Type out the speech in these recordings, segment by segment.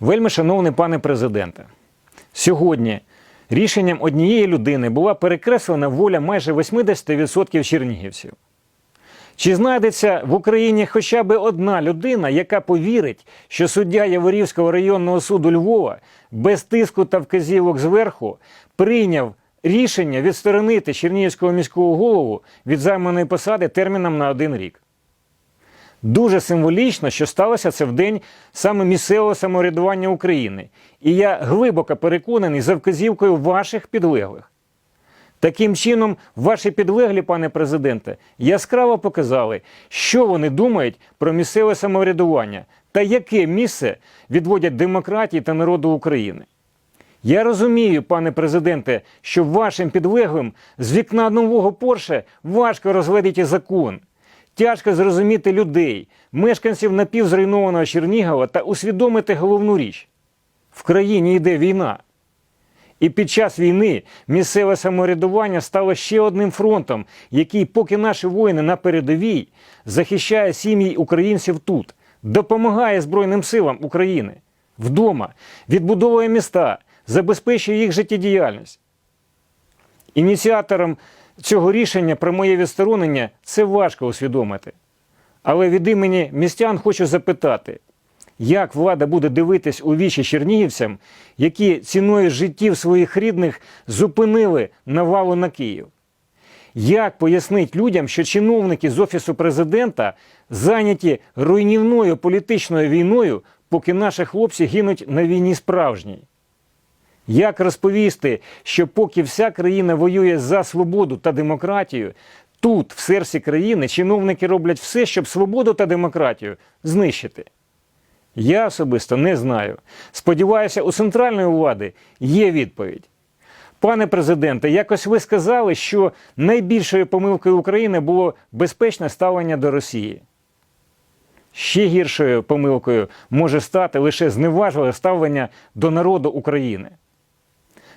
Вельми шановний пане президенте, сьогодні рішенням однієї людини була перекреслена воля майже 80% чернігівців. Чи знайдеться в Україні хоча б одна людина, яка повірить, що суддя Яворівського районного суду Львова без тиску та вказівок зверху прийняв рішення відсторонити Чернігівського міського голову від займаної посади терміном на один рік? Дуже символічно, що сталося це в день саме місцевого самоврядування України. І я глибоко переконаний за вказівкою ваших підлеглих. Таким чином, ваші підлеглі, пане президенте, яскраво показали, що вони думають про місцеве самоврядування та яке місце відводять демократії та народу України. Я розумію, пане президенте, що вашим підлеглим з вікна нового Порше важко розглядіти закон. Тяжко зрозуміти людей, мешканців напівзруйнованого Чернігова та усвідомити головну річ: в країні йде війна. І під час війни місцеве самоврядування стало ще одним фронтом, який, поки наші воїни на передовій, захищає сім'ї українців тут, допомагає Збройним силам України вдома, відбудовує міста, забезпечує їх життєдіяльність. Ініціатором цього рішення про моє відсторонення це важко усвідомити. Але від імені містян хочу запитати, як влада буде дивитись у вічі чернігівцям, які ціною життів своїх рідних зупинили навалу на Київ? Як пояснить людям, що чиновники з Офісу президента зайняті руйнівною політичною війною, поки наші хлопці гинуть на війні справжній? Як розповісти, що поки вся країна воює за свободу та демократію, тут, в серці країни, чиновники роблять все, щоб свободу та демократію знищити? Я особисто не знаю. Сподіваюся, у центральної влади є відповідь. Пане президенте, якось ви сказали, що найбільшою помилкою України було безпечне ставлення до Росії. Ще гіршою помилкою може стати лише зневажливе ставлення до народу України.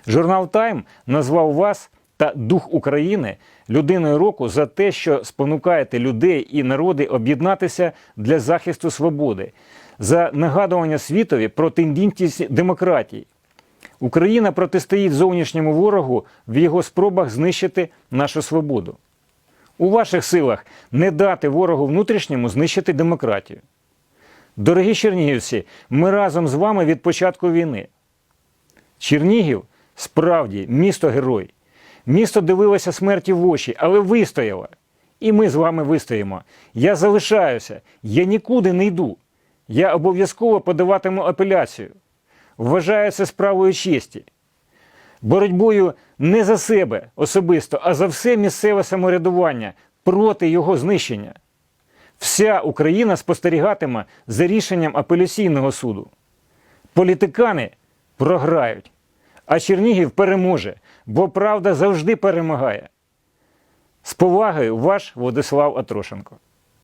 Журнал Тайм назвав вас та дух України людиною року за те, що спонукаєте людей і народи об'єднатися для захисту свободи, за нагадування світові про тендітність демократії. Україна протистоїть зовнішньому ворогу в його спробах знищити нашу свободу. У ваших силах не дати ворогу внутрішньому знищити демократію. Дорогі чернігівці, ми разом з вами від початку війни. Чернігів справді місто герой. Місто дивилося смерті в очі, але вистояло. І ми з вами вистоїмо. Я залишаюся, я нікуди не йду. Я обов'язково подаватиму апеляцію. Вважаю це справою честі. Боротьбою не за себе особисто, а за все місцеве самоврядування проти його знищення. Вся Україна спостерігатиме за рішенням апеляційного суду. Політикани програють, а Чернігів переможе, бо правда завжди перемагає. З повагою, ваш Владислав Атрошенко.